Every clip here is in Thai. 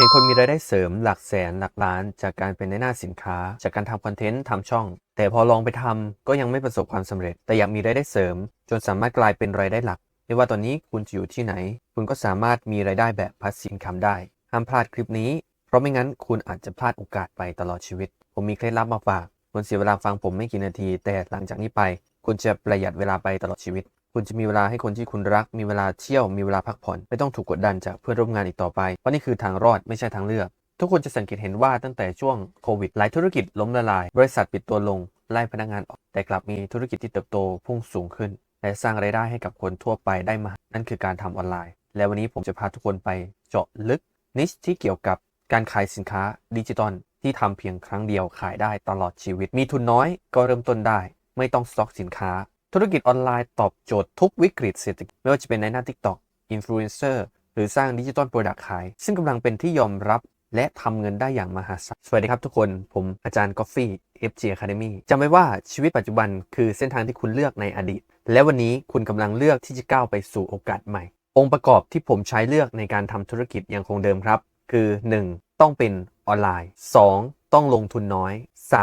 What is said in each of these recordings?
เห็นคนมีรายได้เสริมหลักแสนหลักล้าน จากการเป็นในหน้าสินค้า จากการทำคอนเทนต์ทำช่อง แต่พอลองไปทำก็ยังไม่ประสบความสำเร็จ แต่อยากมีรายได้เสริม จนสามารถกลายเป็นรายได้หลัก ไม่ว่าตอนนี้คุณจะอยู่ที่ไหน คุณก็สามารถมีรายได้แบบพาสซีฟคำได้ห้ามพลาดคลิปนี้ เพราะไม่งั้นคุณอาจจะพลาดโอกาสไปตลอดชีวิต ผมมีเคล็ดลับมาฝากคุณเสียเวลาฟังผมไม่กี่นาที แต่หลังจากนี้ไป คุณจะประหยัดเวลาไปตลอดชีวิต คุณจะมีเวลาให้คนที่คุณรัก มีเวลาเที่ยว มีเวลาพักผ่อน ไม่ต้องถูกกดดันจากเพื่อนร่วมงานอีกต่อไป เพราะนี่คือทางรอดไม่ใช่ทางเลือก ทุกคนจะสังเกตเห็นว่าตั้งแต่ช่วงโควิด หลายธุรกิจล้มละลาย บริษัทปิดตัวลง ไล่พนักงานออก แต่กลับมีธุรกิจที่เติบโตพุ่งสูงขึ้น และสร้างรายได้ให้กับคนทั่วไปได้มา นั่นคือการทำออนไลน์ และวันนี้ผมจะพาทุกคนไปเจาะลึกนิชที่เกี่ยวกับการขายสินค้าดิจิตอลที่ทำเพียงครั้งเดียวขายได้ตลอดชีวิต มีทุนน้อยก็เริ่มต้นได้ ไม่ต้องสต็อกสินค้า ธุรกิจออนไลน์ตอบโจทย์ทุกวิกฤตเศรษฐกิจ ไม่ว่าจะเป็นในหน้า TikTok อินฟลูเอนเซอร์หรือสร้างดิจิตอลโปรดักต์ขาย ซึ่งกำลังเป็นที่ยอมรับและทำเงินได้อย่างมหาศาล สวัสดีครับทุกคน ผมอาจารย์กอฟฟี่ FG Academy จำไว้ว่าชีวิตปัจจุบันคือเส้นทางที่คุณเลือกในอดีต และวันนี้คุณกำลังเลือกที่จะก้าวไปสู่โอกาสใหม่ องค์ประกอบที่ผมใช้เลือกในการทำธุรกิจยังคงเดิมครับ คือ 1. ต้องเป็นออนไลน์ 2. ต้องลงทุนน้อย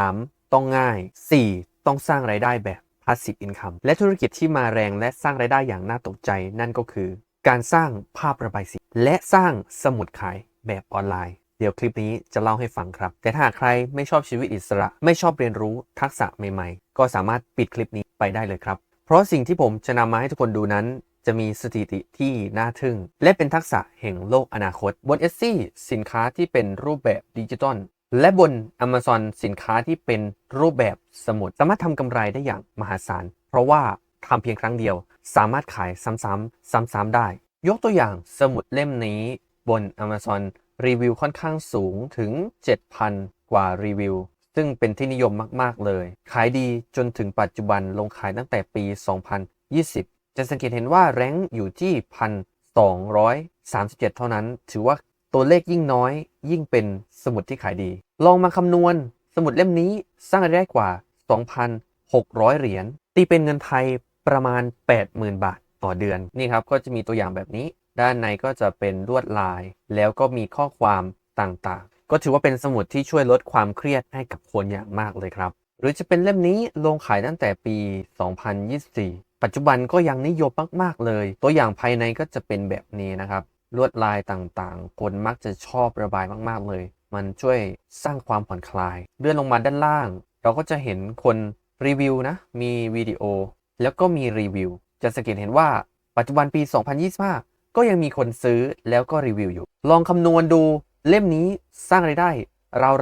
3. ต้องง่าย 4. ต้องสร้างรายได้แบบ passive income และธุรกิจที่มาแรงและสร้างรายได้อย่างน่าตกใจ นั่นก็คือ การสร้างภาพระบายสี และสร้างสมุดขายแบบออนไลน์ เดี๋ยวคลิปนี้จะเล่าให้ฟังครับ แต่ถ้าใครไม่ชอบชีวิตอิสระ ไม่ชอบเรียนรู้ทักษะใหม่ๆ ก็สามารถปิดคลิปนี้ไปได้เลยครับ เพราะสิ่งที่ผมจะนำมาให้ทุกคนดูนั้นจะมีสถิติที่น่าทึ่ง และเป็นทักษะแห่งโลกอนาคต บน Etsy สินค้าที่เป็นรูปแบบดิจิตอล และบน Amazon สินค้าที่เป็นรูปแบบสมุด สามารถทำกำไรได้อย่างมหาศาล เพราะว่าทำเพียงครั้งเดียว สามารถขายซ้ำๆซ้ำๆได้ ยกตัวอย่างสมุดเล่มนี้บน Amazon รีวิวค่อนข้างสูงถึง 7,000 กว่ารีวิว ซึ่งเป็นที่นิยมมาก ๆ เลย ขายดีจนถึงปัจจุบันลงขายตั้งแต่ปี 2020 จะสังเกตเห็นว่าแรงอยู่ที่ 1,237 เท่านั้น ถือว่า ตัวเลขยิ่งน้อยยิ่งเป็นสมุดที่ขายดี ลองมาคำนวณ สมุดเล่มนี้สร้างรายได้กว่า 2,600 เหรียญตีเป็นเงินไทยประมาณ 80,000 บาทต่อเดือน นี่ครับก็จะมีตัวอย่างแบบนี้ ด้านในก็จะเป็นลวดลาย แล้วก็มีข้อความต่างๆ ก็ถือว่าเป็นสมุดที่ช่วยลดความเครียดให้กับคนอย่างมากเลยครับ หรือจะเป็นเล่มนี้ลงขายตั้งแต่ปี 2024 ปัจจุบันก็ยังนิยมมากๆเลย ตัวอย่างภายในก็จะเป็นแบบนี้นะครับ ลวดลายต่างๆ คนมักจะชอบระบายมากๆเลย มันช่วยสร้างความผ่อนคลาย เลื่อนลงมาด้านล่าง เราก็จะเห็นคนรีวิวนะ มีวิดีโอ แล้วก็มีรีวิว จะสังเกตเห็นว่าปัจจุบันปี 2025 ก็ยังมีคนซื้อแล้วก็รีวิวอยู่ ลองคำนวณดูเล่มนี้สร้างไรายได้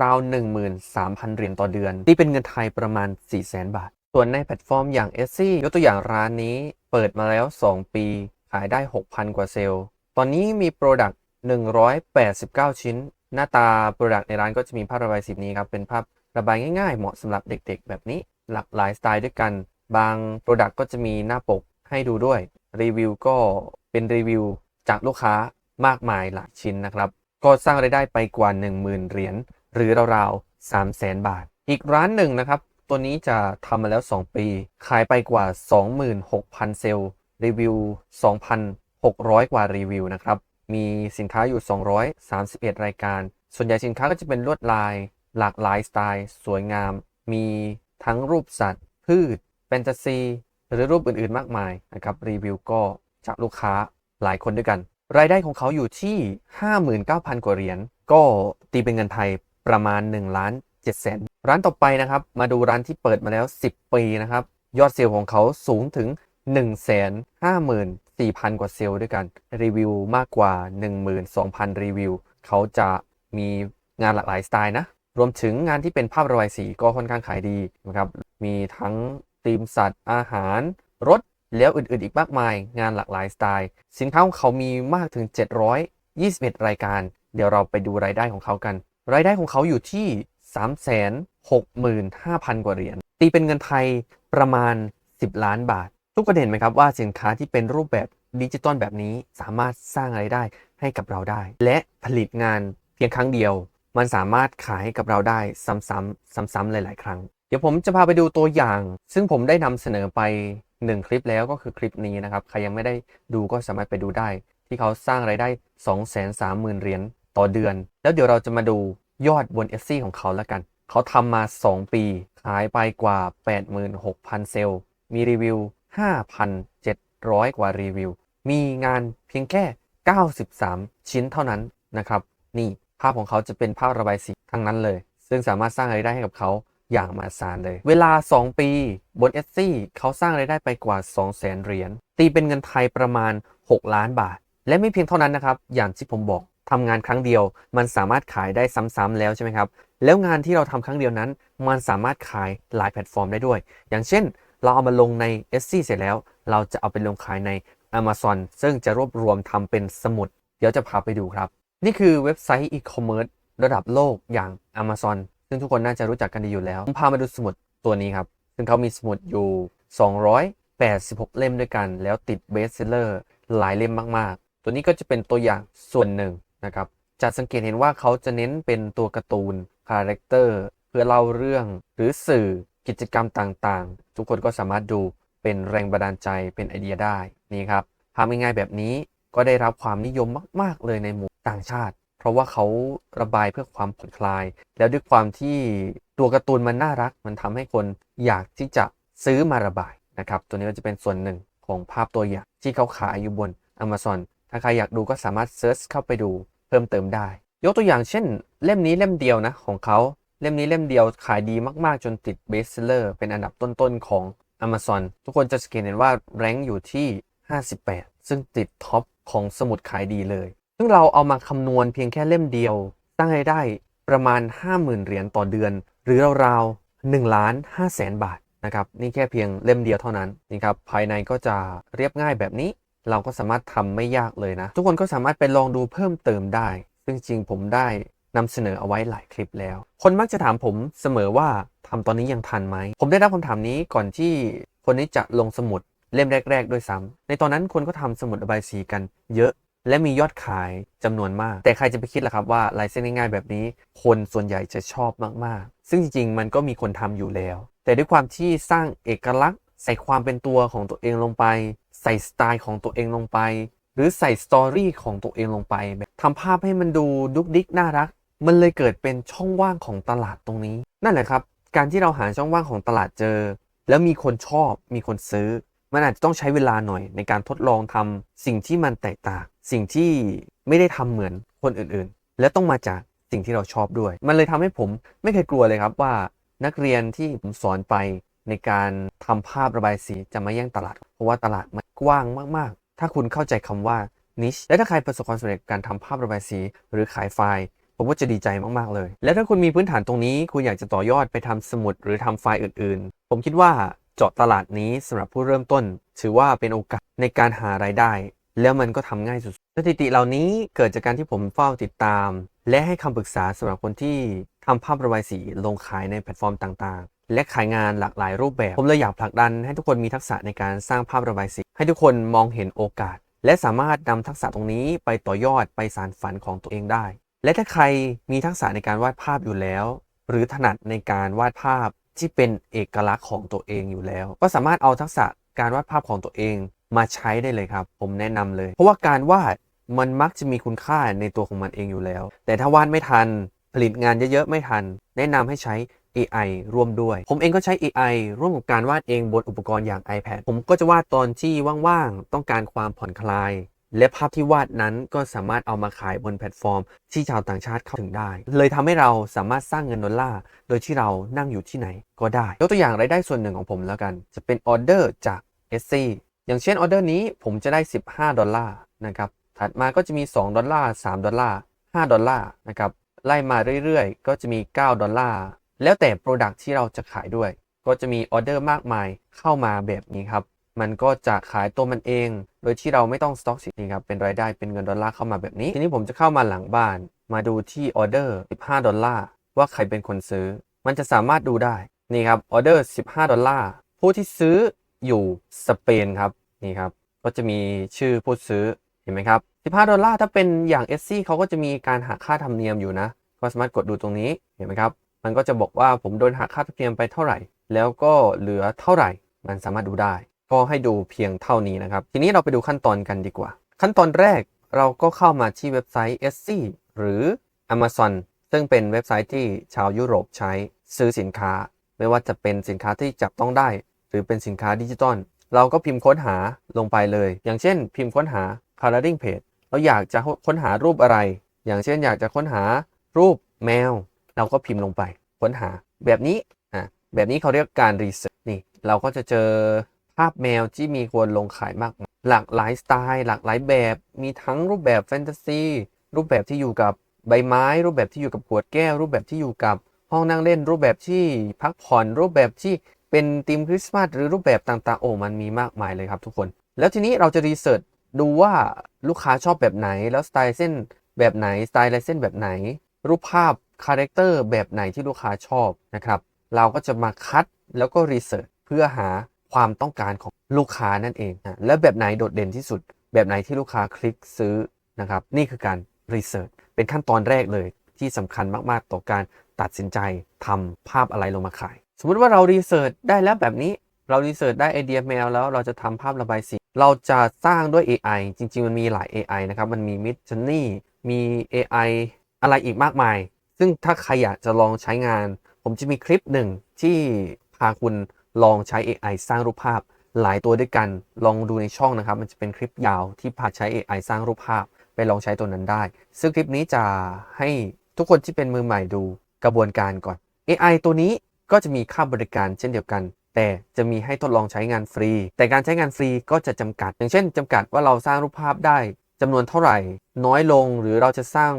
ราวๆ 13,000 เหรียญต่อเดือน ที่เป็นเงินไทยประมาณ 400,000 บาท ส่วนในแพลตฟอร์มอย่าง e t s y ยกตัวอย่างร้านนี้ เปิดมาแล้ว 2 ปี ขายได้ 6,000 กว่าเซลล์ ตอนนี้มี Product 189 ชิ้น หน้าตา Product ในร้านก็จะมีภาพระบายสีนี้ครับ เป็นภาพระบายง่ายๆ เหมาะสำหรับเด็กๆ แบบนี้หลากหลายสไตล์ด้วยกัน บาง Product ก็จะมีหน้าปกให้ดูด้วย รีวิวก็เป็นรีวิวจากลูกค้ามากมายหลายชิ้นนะครับ ก็สร้างรายได้ไปกว่า 10,000 เหรียญหรือราวๆ300,000บาท อีกร้านหนึ่งนะครับ ตัวนี้จะทำมาแล้ว 2 ปี ขายไปกว่า 26,000 เซลล์รีวิว 2,000 600 กว่ารีวิวนะครับ มีสินค้าอยู่ 231 รายการ ส่วนใหญ่สินค้าก็จะเป็นลวดลาย หลากหลายสไตล์ สวยงาม มีทั้งรูปสัตว์ พืชแฟนตาซี หรือรูปอื่นๆ มากมายนะครับรีวิวก็จากลูกค้าหลายคนด้วยกัน รายได้ของเขาอยู่ที่ 59,000 กว่าเหรียญก็ตีเป็นเงินไทยประมาณ1ล้าน7แสนร้านต่อไปนะครับ มาดูร้านที่เปิดมาแล้ว 10 ปีนะครับ ยอดเซลล์ของเขาสูงถึง 4,000 กว่าเซลล์ด้วยกันรีวิวมากกว่า 12,000 รีวิว เขาจะมีงานหลากหลายสไตล์นะ รวมถึงงานที่เป็นภาพระบายสีก็ค่อนข้างขายดีนะครับ มีทั้งธีมสัตว์ อาหาร รถ แล้วอื่นๆ อีกมากมาย งานหลากหลายสไตล์ สินค้าของเขามีมากถึง 721 รายการ เดี๋ยวเราไปดูรายได้ของเขากัน รายได้ของเขาอยู่ที่ 365,000 กว่าเหรียญ ตีเป็นเงินไทยประมาณ 10 ล้านบาท ทุกคนเห็นไหมครับว่าสินค้าที่เป็นรูปแบบดิจิตอลแบบนี้สามารถสร้างรายได้ให้กับเราได้ และผลิตงานเพียงครั้งเดียว มันสามารถขายให้กับเราได้ซ้ำๆซ้ำๆหลาย ๆ ครั้ง เดี๋ยวผมจะพาไปดูตัวอย่าง ซึ่งผมได้นำเสนอไป 1 คลิปแล้วก็คือคลิปนี้นะครับ ใครยังไม่ได้ดูก็สามารถไปดูได้ ที่เขาสร้างรายได้ 230,000เหรียญต่อเดือน แล้วเดี๋ยวเราจะมาดูยอดบน s อของเขาแล้วกัน เขาทำมา 2 ปี ขายไปกว่า 86,000 เซลล์ มีรีวิว 5,700 กว่ารีวิว มีงานเพียงแค่ 93 ชิ้นเท่านั้นนะครับ นี่ภาพของเขาจะเป็นภาพระบายสีทั้งนั้นเลย ซึ่งสามารถสร้างรายได้ให้กับเขาอย่างมหาศาลเลย เวลา 2 ปีบน s อเขาสร้างรายได้ไปกว่า 200,000เหรียญ ตีเป็นเงินไทยประมาณ 6 ล้านบาท และไม่เพียงเท่านั้นนะครับ อย่างที่ผมบอกทำงานครั้งเดียว มันสามารถขายได้ซ้ำๆแล้วใช่ไหมครับ แล้วงานที่เราทำครั้งเดียวนั้น มันสามารถขายหลายแพลตฟอร์มได้ด้วย อย่างเช่น เราเอามาลงใน s อเสร็จแล้ว เราจะเอาไปลงขายใน Amazon ซึ่งจะรวบรวมทำเป็นสมุด เดี๋ยวจะพาไปดูครับ นี่คือเว็บไซต์อีคอมเมิร์ซระดับโลกอย่าง Amazon ซึ่งทุกคนน่าจะรู้จักกันดีอยู่แล้วผมพามาดูสมุดตัวนี้ครับ ซึ่งเขามีสมุดอยู่ 286 เล่มด้วยกัน แล้วติดเบสเซลเลอร์หลายเล่มมากๆ ตัวนี้ก็จะเป็นตัวอย่างส่วนหนึ่งนะครับจะสังเกตเห็นว่าเขาจะเน้นเป็นตัวการ์ตูนคาแรคเตอร์เพื่อเล่าเรื่องหรือสื่อ กิจกรรมต่างๆ ทุกคนก็สามารถดูเป็นแรงบันดาลใจเป็นไอเดียได้นี่ครับภาพง่ายๆแบบนี้ก็ได้รับความนิยมมาก ๆ เลยในหมู่ต่างชาติ เพราะว่าเขาระบายเพื่อความผ่อนคลาย แล้วด้วยความที่ตัวการ์ตูนมันน่ารัก มันทำให้คนอยากที่จะซื้อมาระบายนะครับ ตัวนี้ก็จะเป็นส่วนหนึ่งของภาพตัวอย่างที่เขาขายอยู่บน Amazon ถ้าใครอยากดูก็สามารถเซิร์ชเข้าไปดูเพิ่มเติมได้ ยกตัวอย่างเช่น เล่มนี้เล่มเดียวนะของเขา เล่มนี้เล่มเดียวขายดีมากๆ จนติดเบสเซลเลอร์เป็นอันดับต้นๆ ของ Amazon ทุกคนจะสังเกตเห็นว่าแรงอยู่ที่ 58 ซึ่งติดท็อปของสมุดขายดีเลย ซึ่งเราเอามาคำนวณเพียงแค่เล่มเดียวสร้งรายได้ประมาณ 50,000 เหรียญต่อเดือน หรือราวๆ1ล้าน5แสนบาทนะครับนี่แค่เพียงเล่มเดียวเท่านั้นนี่ครับภายในก็จะเรียบง่ายแบบนี้ เราก็สามารถทำไม่ยากเลยนะ ทุกคนก็สามารถไปลองดูเพิ่มเติมได้ ซึ่งจริงผมได้ นำเสนอเอาไว้หลายคลิปแล้ว คนมักจะถามผมเสมอว่าทำตอนนี้ยังทันไหม ผมได้รับคำถามนี้ก่อนที่คนนี้จะลงสมุดเล่มแรก ๆ ด้วยซ้ำในตอนนั้นคนก็ทำสมุดระบายสีกันเยอะ และมียอดขายจำนวนมาก แต่ใครจะไปคิดล่ะครับว่าลายเส้นง่ายๆแบบนี้ คนส่วนใหญ่จะชอบมากๆ ซึ่งจริงๆ มันก็มีคนทำอยู่แล้ว แต่ด้วยความที่สร้างเอกลักษณ์ ใส่ความเป็นตัวของตัวเองลงไป ใส่สไตล์ของตัวเองลงไปหรือใส่สตอรี่ของตัวเองลงไปแบบทำภาพให้มันดูดุกดิกน่ารัก มันเลยเกิดเป็นช่องว่างของตลาดตรงนี้ นั่นแหละครับ การที่เราหาช่องว่างของตลาดเจอ แล้วมีคนชอบมีคนซื้อ มันอาจจะต้องใช้เวลาหน่อยในการทดลองทำสิ่งที่มันแตกต่าง สิ่งที่ไม่ได้ทำเหมือนคนอื่นๆ และต้องมาจากสิ่งที่เราชอบด้วย มันเลยทำให้ผมไม่เคยกลัวเลยครับว่านักเรียนที่ผมสอนไปในการทำภาพระบายสีจะมาแย่งตลาด เพราะว่าตลาดมันกว้างมากๆ ถ้าคุณเข้าใจคำว่า niche และถ้าใครประสบความสำเร็จการทำภาพระบายสี หรือขายไฟล์ ผมก็จะดีใจมากๆเลย และถ้าคุณมีพื้นฐานตรงนี้ คุณอยากจะต่อยอดไปทำสมุดหรือทำไฟล์อื่นๆ ผมคิดว่าเจาะตลาดนี้สำหรับผู้เริ่มต้น ถือว่าเป็นโอกาสในการหารายได้ แล้วมันก็ทำง่ายสุดสถิติเหล่านี้เกิดจากการที่ผมเฝ้าติดตาม และให้คำปรึกษาสำหรับคนที่ทำภาพระบายสีลงขายในแพลตฟอร์มต่างๆ และขายงานหลากหลายรูปแบบ ผมเลยอยากผลักดันให้ทุกคนมีทักษะในการสร้างภาพระบายสี ให้ทุกคนมองเห็นโอกาส และสามารถนำทักษะตรงนี้ไปต่อยอดไปสานฝันของตัวเองได้ และถ้าใครมีทักษะในการวาดภาพอยู่แล้ว หรือถนัดในการวาดภาพที่เป็นเอกลักษณ์ของตัวเองอยู่แล้ว ก็สามารถเอาทักษะการวาดภาพของตัวเองมาใช้ได้เลยครับ ผมแนะนำเลย เพราะว่าการวาดมันมักจะมีคุณค่าในตัวของมันเองอยู่แล้ว แต่ถ้าวาดไม่ทัน ผลิตงานเยอะๆไม่ทัน แนะนำให้ใช้ AI ร่วมด้วย ผมเองก็ใช้ AI ร่วมกับการวาดเองบนอุปกรณ์อย่าง iPad ผมก็จะวาดตอนที่ว่างๆ ต้องการความผ่อนคลาย และภาพที่วาดนั้นก็สามารถเอามาขายบนแพลตฟอร์ม ที่ชาวต่างชาติเข้าถึงได้ เลยทำให้เราสามารถสร้างเงินดอลลาร์โดยที่เรานั่งอยู่ที่ไหนก็ได้ ยกตัวอย่างรายได้ส่วนหนึ่งของผมแล้วกัน จะเป็นออเดอร์จาก s ออย่างเช่นออเดอร์นี้ผมจะได้ 15 ดอลลาร์นะครับ ถัดมาก็จะมี 2 ดอลลาร์ 3 ดอลลาร์ 5 ดอลลาร์นะครับ ไล่มาเรื่อยๆ ก็จะมี 9 ดอลลาร์ แล้วแต่ Product ที่เราจะขายด้วย ก็จะมีออเดอร์มากมายเข้ามาแบบนี้ครับ มันก็จะขายตัวมันเอง โดยที่เราไม่ต้องสต็อกสินครับ เป็นรายได้เป็นเงินดอลลาร์เข้ามาแบบนี้ ทีนี้ผมจะเข้ามาหลังบ้าน มาดูที่ออเดอร์15 ดอลลาร์ ว่าใครเป็นคนซื้อ มันจะสามารถดูได้ นี่ครับ ออเดอร์ 15 ดอลลาร์ ผู้ที่ซื้ออยู่สเปนครับ นี่ครับ ก็จะมีชื่อผู้ซื้อ เห็นไหมครับ 15 ดอลลาร์ถ้าเป็นอย่าง s อเขาก็จะมีการหักค่าธรรมเนียมอยู่นะ ก็สามารถกดดูตรงนี้ เห็นไหมครับ มันก็จะบอกว่าผมโดนหักค่าธรรมเนียมไปเท่าไหร่ แล้วก็เหลือเท่าไหร่ มันสามารถดูได้ ก็ให้ดูเพียงเท่านี้นะครับ ทีนี้เราไปดูขั้นตอนกันดีกว่า ขั้นตอนแรกเราก็เข้ามาที่เว็บไซต์ s อหรือ Amazon ซึ่งเป็นเว็บไซต์ที่ชาวยุโรปใช้ซื้อสินค้า ไม่ว่าจะเป็นสินค้าที่จับต้องได้ หรือเป็นสินค้าดิจิตอลเราก็พิมพ์ค้นหาลงไปเลย อย่างเช่น พิมพ์ค้นหา coloring page เราอยากจะค้นหารูปอะไร อย่างเช่น อยากจะค้นหารูปแมว เราก็พิมพ์ลงไป ค้นหาแบบนี้อะแบบนี้เขาเรียกการรีเสิร์ชนี่ เราก็จะเจอ ภาพแมวที่มีคนลงขายมากมายหลากหลายสไตล์ หลากหลายแบบ มีทั้งรูปแบบแฟนตาซี รูปแบบที่อยู่กับใบไม้ รูปแบบที่อยู่กับขวดแก้ว รูปแบบที่อยู่กับห้องนั่งเล่น รูปแบบที่พักผ่อน รูปแบบที่เป็นธีมคริสต์มาสหรือรูปแบบต่างๆ โอ้มันมีมากมายเลยครับทุกคน แล้วทีนี้เราจะรีเสิร์ชดูว่าลูกค้าชอบแบบไหน แล้วสไตล์เส้นแบบไหน สไตล์ลายเส้นแบบไหน รูปภาพคาแรคเตอร์แบบไหนที่ลูกค้าชอบนะครับ เราก็จะมาคัดแล้วก็รีเสิร์ชเพื่อหา ความต้องการของลูกค้านั่นเองนะและแบบไหนโดดเด่นที่สุด แบบไหนที่ลูกค้าคลิกซื้อนะครับ นี่คือการรีเสิร์ชเป็นขั้นตอนแรกเลยที่สำคัญมาก ๆ ต่อการตัดสินใจทำภาพอะไรลงมาขาย สมมุติว่าเรารีเสิร์ชได้แล้วแบบนี้เรารีเสิร์ชได้ไอเดียแมวแล้วเราจะทำภาพระบายสี เราจะสร้างด้วย AI จริง ๆ มันมีหลาย AI นะครับ มันมี Mid Journey มี AI อะไรอีกมากมาย ซึ่งถ้าใครอยากจะลองใช้งาน ผมจะมีคลิปหนึ่งที่พาคุณ ลองใช้ AI สร้างรูปภาพ หลายตัวด้วยกัน ลองดูในช่องนะครับ มันจะเป็นคลิปยาวที่พาใช้ AI สร้างรูปภาพ ไปลองใช้ตัวนั้นได้ ซึ่งคลิปนี้จะให้ทุกคนที่เป็นมือใหม่ดูกระบวนการก่อน AI ตัวนี้ก็จะมีค่าบริการเช่นเดียวกัน แต่จะมีให้ทดลองใช้งานฟรี แต่การใช้งานฟรีก็จะจำกัด อย่างเช่นจำกัดว่าเราสร้างรูปภาพได้จำนวนเท่าไหร่ น้อยลงหรือเราจะสร้าง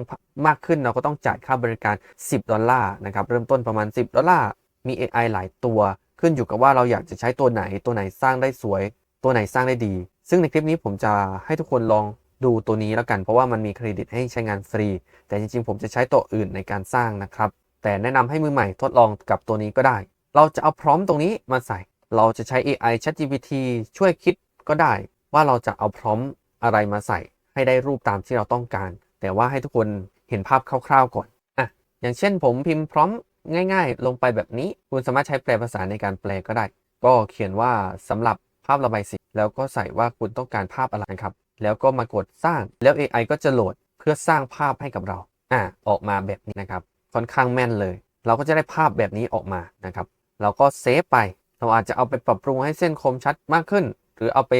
มากขึ้นเราก็ต้องจ่ายค่าบริการ 10 ดอลลาร์นะครับเริ่มต้นประมาณ 10 ดอลลาร์มี AI หลายตัว ขึ้นอยู่กับว่าเราอยากจะใช้ตัวไหนตัวไหนสร้างได้สวย ตัวไหนสร้างได้ดี ซึ่งในคลิปนี้ผมจะให้ทุกคนลองดูตัวนี้แล้วกัน เพราะว่ามันมีเครดิตให้ใช้งานฟรี แต่จริงๆ ผมจะใช้ตัวอื่นในการสร้างนะครับ แต่แนะนำให้มือใหม่ทดลองกับตัวนี้ก็ได้ เราจะเอาพร้อมตรงนี้มาใส่ เราจะใช้ AI ChatGPT ช่วยคิดก็ได้ ว่าเราจะเอาพร้อมอะไรมาใส่ ให้ได้รูปตามที่เราต้องการ แต่ว่าให้ทุกคนเห็นภาพคร่าวๆก่อนอะอย่างเช่นผมพิมพ์พร้อม ง่ายๆ ลงไปแบบนี้ คุณสามารถใช้แปลภาษาในการแปลก็ได้ ก็เขียนว่าสำหรับภาพระบายสีแล้วก็ใส่ว่าคุณต้องการภาพอะไรนะครับ แล้วก็มากดสร้างแล้ว AI ก็จะโหลดเพื่อสร้างภาพให้กับเราอ่าออกมาแบบนี้นะครับ ค่อนข้างแม่นเลย เราก็จะได้ภาพแบบนี้ออกมานะครับ เราก็เซฟไป เราอาจจะเอาไปปรับปรุงให้เส้นคมชัดมากขึ้น หรือเอาไป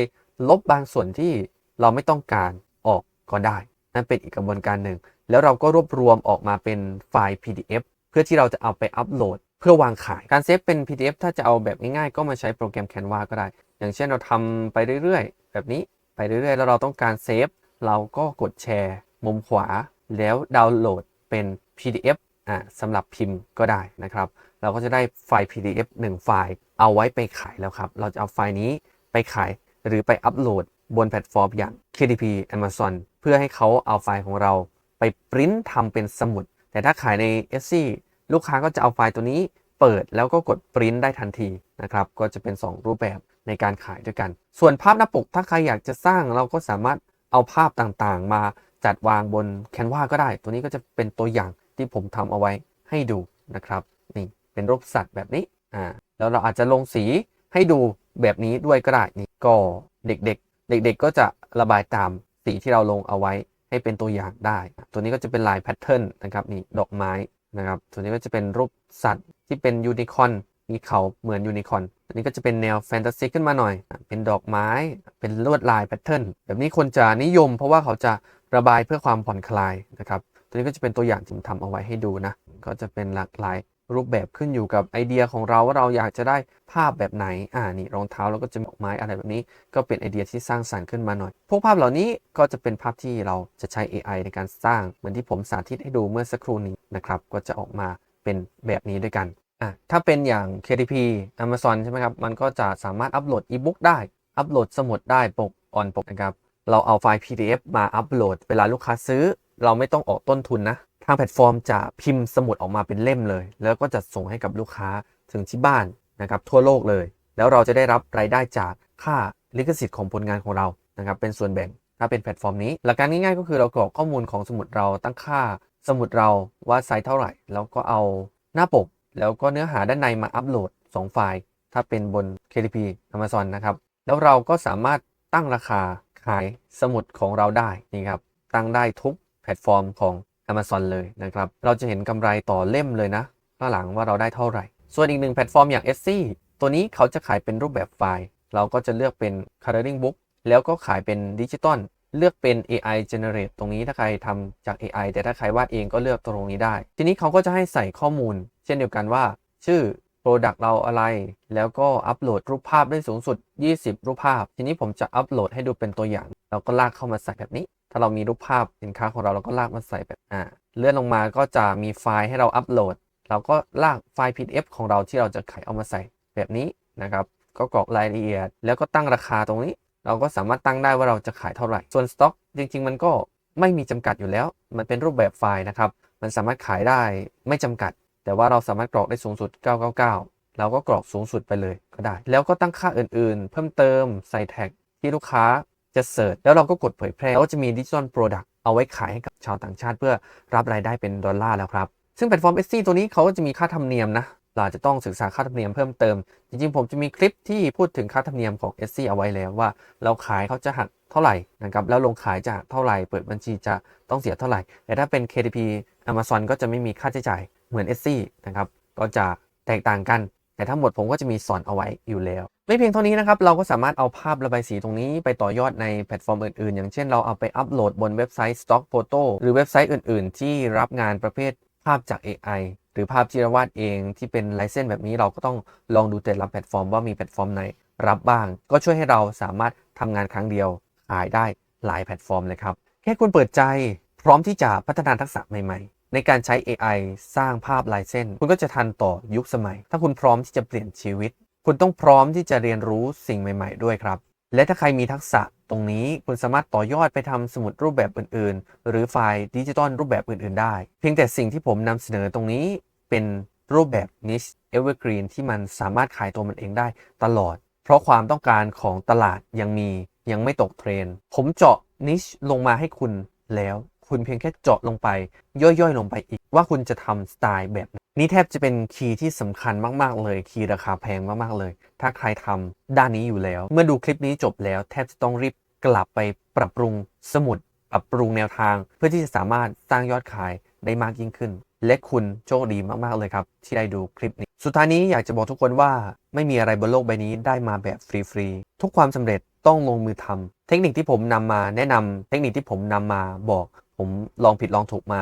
ลบบางส่วนที่เราไม่ต้องการออกก็ได้ นั่นเป็นอีกกระบวนการหนึ่ง แล้วเราก็รวบรวมออกมาเป็นไฟล์ PDF เพื่อที่เราจะเอาไปอัปโหลด เพื่อวางขายการเซฟเป็น PDF ถ้าจะเอาแบบง่ายๆ ก็มาใช้โปรแกรม Canva ก็ได้ อย่างเช่นเราทำไปเรื่อยๆ แบบนี้ไปเรื่อยๆ แล้วเราต้องการเซฟเราก็กดแชร์ มุมขวา แล้วดาวน์โหลดเป็น PDF อ่าสำหรับพิมพ์ก็ได้นะครับ เราก็จะได้ไฟล์ PDF 1 ไฟล์ เอาไว้ไปขายแล้วครับ เราจะเอาไฟล์นี้ไปขายหรือไปอัปโหลดบนแพลตฟอร์มอย่าง KDP Amazon เพื่อให้เขาเอาไฟล์ของเราไปปริ้นทำเป็นสมุด แต่ถ้าขายใน Etsy ลูกค้าก็จะเอาไฟล์ตัวนี้เปิดแล้วก็กดปริ้นได้ทันทีนะครับก็จะเป็น 2 รูปแบบในการขายด้วยกัน ส่วนภาพหน้าปกถ้าใครอยากจะสร้างเราก็สามารถเอาภาพต่างๆ มาจัดวางบน Canva ก็ได้ ตัวนี้ก็จะเป็นตัวอย่างที่ผมทำเอาไว้ให้ดูนะครับนี่เป็นรูปสัตว์แบบนี้อ่าแล้วเราอาจจะลงสีให้ดูแบบนี้ด้วยก็ได้นี่ก็เด็กๆ เด็กๆก็จะระบายตามสีที่เราลงเอาไว้ ให้เป็นตัวอย่างได้ ตัวนี้ก็จะเป็นลายแพทเทิร์นนะครับนี่ดอกไม้นะครับตัวนี้ก็จะเป็นรูปสัตว์ที่เป็นยูนิคอร์นมีเขาเหมือนยูนิคอร์นอันนี้ก็จะเป็นแนวแฟนตาซีขึ้นมาหน่อย เป็นดอกไม้ เป็นลวดลายแพทเทิร์น แบบนี้คนจะนิยมเพราะว่าเขาจะระบายเพื่อความผ่อนคลายนะครับ ตัวนี้ก็จะเป็นตัวอย่างที่ผมทำเอาไว้ให้ดูนะ ก็จะเป็นหลากหลาย รูปแบบขึ้นอยู่กับไอเดียของเราว่าเราอยากจะได้ภาพแบบไหน อ่านี่รองเท้าแล้วก็จะดอกไม้อะไรแบบนี้ ก็เป็นไอเดียที่สร้างสรรค์ขึ้นมาหน่อย พวกภาพเหล่านี้ก็จะเป็นภาพที่เราจะใช้ AI ในการสร้าง เหมือนที่ผมสาธิตให้ดูเมื่อสักครู่นี้นะครับ ก็จะออกมาเป็นแบบนี้ด้วยกันอะถ้าเป็นอย่าง KDP Amazon ใช่ไหมครับ มันก็จะสามารถอัปโหลดอีบุ๊กได้ อัปโหลดสมุดได้ปกออนปกนะครับ เราเอาไฟล์ PDF มาอัปโหลด เวลาลูกค้าซื้อ เราไม่ต้องออกต้นทุนนะ ทางแพลตฟอร์มจะพิมพ์สมุดออกมาเป็นเล่มเลย แล้วก็จะส่งให้กับลูกค้าถึงที่บ้านนะครับทั่วโลกเลย แล้วเราจะได้รับรายได้จากค่าลิขสิทธิ์ของผลงานของเรานะครับเป็นส่วนแบ่งถ้าเป็นแพลตฟอร์มนี้ หลักการง่ายๆก็คือเรากรอกข้อมูลของสมุดเราตั้งค่าสมุดเราว่าไซส์เท่าไหร่ แล้วก็เอาหน้าปก แล้วก็เนื้อหาด้านในมาอัปโหลด 2 ไฟล์ ถ้าเป็นบน KDP Amazon นะครับ แล้วเราก็สามารถตั้งราคาขายสมุดของเราได้นี่ครับตั้งได้ทุกแพลตฟอร์มของ Amazon เลยนะครับ เราจะเห็นกำไรต่อเล่มเลยนะข้างหลังว่าเราได้เท่าไหร่ ส่วนอีกหนึ่งแพลตฟอร์มอย่าง Etsy ตัวนี้เขาจะขายเป็นรูปแบบไฟล์ เราก็จะเลือกเป็น coloring book แล้วก็ขายเป็นดิจิตอลเลือกเป็น AI generate ตรงนี้ถ้าใครทำจาก AI แต่ถ้าใครวาดเองก็เลือกตรงนี้ได้ ทีนี้เขาก็จะให้ใส่ข้อมูล เช่นเดียวกันว่า ชื่อ Product เราอะไร แล้วก็อัปโหลดรูปภาพได้สูงสุด 20 รูปภาพ ทีนี้ผมจะอัปโหลดให้ดูเป็นตัวอย่าง เราก็ลากเข้ามาใส่แบบนี้ถ้าเรามีรูปภาพสินค้าของเราเราก็ลากมาใส่แบบอ่าเลื่อนลงมาก็จะมีไฟล์ให้เราอัปโหลด เราก็ลากไฟล์ PDF ของเราที่เราจะขายเอามาใส่แบบนี้นะครับ ก็กรอกรายละเอียด แล้วก็ตั้งราคาตรงนี้ เราก็สามารถตั้งได้ว่าเราจะขายเท่าไหร่ ส่วนสต็อกจริง ๆ มันก็ไม่มีจำกัดอยู่แล้ว มันเป็นรูปแบบไฟล์นะครับ มันสามารถขายได้ไม่จำกัด แต่ว่าเราสามารถกรอกได้สูงสุด 999 เราก็กรอกสูงสุดไปเลยก็ได้ แล้วก็ตั้งค่าอื่นๆ เพิ่มเติมใส่แท็กที่ลูกค้า จะเสิร์ชแล้วเราก็กดเผยแพร่แล้วก็จะมีดิจิ t a ลโปรดักต์เอาไว้ขายให้กับชาวต่างชาติ เพื่อรับรายได้เป็นดอลลาร์แล้วครับซึ่งแพลตฟอร์ม Etsy ตัวนี้เขาก็จะมีค่าธรรมเนียมนะเราจะต้องศึกษาค่าธรรมเนียมเพิ่มเติม จริงๆ ผมจะมีคลิปที่พูดถึงค่าธรรมเนียมของ Etsy เอาไว้แล้วว่า เราขายเขาจะหักเท่าไหร่นะครับแล้วลงขายจะเท่าไหร่ เปิดบัญชีจะต้องเสียเท่าไหร่ แต่ถ้าเป็น KDP Amazon ก็จะไม่มีค่าใช้จ่ายเหมือน Etsy นะครับก็จะแตกต่างกัน แต่ทั้งหมดผมก็จะมีสอนเอาไว้อยู่แล้ว ไม่เพียงเท่านี้นะครับ เราก็สามารถเอาภาพระบายสีตรงนี้ไปต่อยอดในแพลตฟอร์มอื่นๆ อย่างเช่นเราเอาไปอัปโหลดบนเว็บไซต์ Stock Photo หรือเว็บไซต์อื่นๆ ที่รับงานประเภทภาพจาก AI หรือภาพที่เราวาดเองที่เป็นลายเส้นแบบนี้เราก็ต้องลองดูแต่ละแพลตฟอร์มว่ามีแพลตฟอร์มไหนรับบ้าง ก็ช่วยให้เราสามารถทำงานครั้งเดียวขายได้หลายแพลตฟอร์มเลยครับ แค่คุณเปิดใจพร้อมที่จะพัฒนาทักษะใหม่ๆ ในการใช้ AI สร้างภาพลายเส้น คุณก็จะทันต่อยุคสมัย ถ้าคุณพร้อมที่จะเปลี่ยนชีวิต คุณต้องพร้อมที่จะเรียนรู้สิ่งใหม่ๆ ด้วยครับ และถ้าใครมีทักษะตรงนี้คุณสามารถต่อยอดไปทำสมุดรูปแบบอื่นๆ หรือไฟล์ดิจิตอลรูปแบบอื่นๆ ได้ เพียงแต่สิ่งที่ผมนำเสนอตรงนี้เป็นรูปแบบ niche evergreen ที่มันสามารถขายตัวมันเองได้ตลอด เพราะความต้องการของตลาดยังมียังไม่ตกเทรน ผมเจาะ niche ลงมาให้คุณแล้ว คุณเพียงแค่เจาะลงไป ย่อยๆ ลงไปอีกว่าคุณจะทำสไตล์แบบไห นี่แทบจะเป็นคีย์ที่สำคัญมาก ๆ เลย คีย์ราคาแพงมาก ๆ เลย ถ้าใครทำด้านนี้อยู่แล้ว เมื่อดูคลิปนี้จบแล้ว แทบจะต้องรีบกลับไปปรับปรุงสมุด ปรับปรุงแนวทาง เพื่อที่จะสามารถสร้างยอดขายได้มากยิ่งขึ้น และคุณโชคดีมาก ๆ เลยครับ ที่ได้ดูคลิปนี้ สุดท้ายนี้อยากจะบอกทุกคนว่า ไม่มีอะไรบนโลกใบนี้ได้มาแบบฟรี ๆ ทุกความสำเร็จต้องลงมือทำเทคนิคที่ผมนำมาแนะนำเทคนิคที่ผมนำมาบอก ผมลองผิดลองถูกมา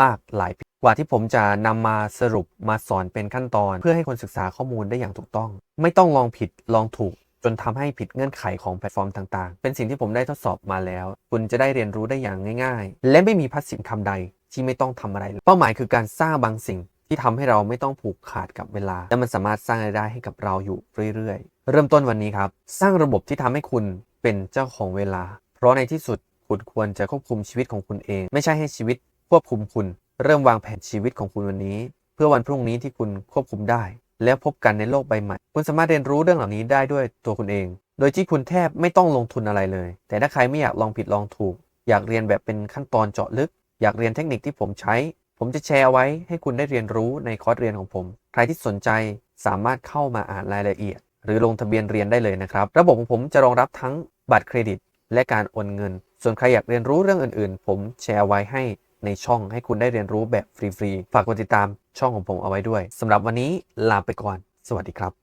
มากหลายปี กว่าที่ผมจะนำมาสรุปมาสอนเป็นขั้นตอน เพื่อให้คนศึกษาข้อมูลได้อย่างถูกต้อง ไม่ต้องลองผิดลองถูกจนทำให้ผิดเงื่อนไขของแพลตฟอร์มต่างๆ เป็นสิ่งที่ผมได้ทดสอบมาแล้ว คุณจะได้เรียนรู้ได้อย่างง่าย ๆ และไม่มีพัสสินคำใดที่ไม่ต้องทำอะไร เป้าหมายคือการสร้างบางสิ่งที่ทำให้เราไม่ต้องผูกขาดกับเวลา และมันสามารถสร้างรายได้ให้กับเราอยู่เรื่อยๆ เริ่มต้นวันนี้ครับ สร้างระบบที่ทำให้คุณเป็นเจ้าของเวลา เพราะในที่สุดคุณควรจะควบคุมชีวิตของคุณเอง ไม่ใช่ให้ชีวิตควบคุมคุณ เริ่มวางแผนชีวิตของคุณวันนี้ เพื่อวันพรุ่งนี้ที่คุณควบคุมได้ แล้วพบกันในโลกใบใหม่ คุณสามารถเรียนรู้เรื่องเหล่านี้ได้ด้วยตัวคุณเอง โดยที่คุณแทบไม่ต้องลงทุนอะไรเลย แต่ถ้าใครไม่อยากลองผิดลองถูก อยากเรียนแบบเป็นขั้นตอนเจาะลึก อยากเรียนเทคนิคที่ผมใช้ ผมจะแชร์ไว้ให้คุณได้เรียนรู้ในคอร์สเรียนของผม ใครที่สนใจสามารถเข้ามาอ่านรายละเอียด หรือลงทะเบียนเรียนได้เลยนะครับ ระบบของผมจะรองรับทั้งบัตรเครดิต และการโอนเงิน ส่วนใครอยากเรียนรู้เรื่องอื่น ๆ ผมแชร์ไว้ให้ ในช่องให้คุณได้เรียนรู้แบบฟรีๆ ฝากกดติดตามช่องของผมเอาไว้ด้วยสำหรับวันนี้ลาไปก่อน สวัสดีครับ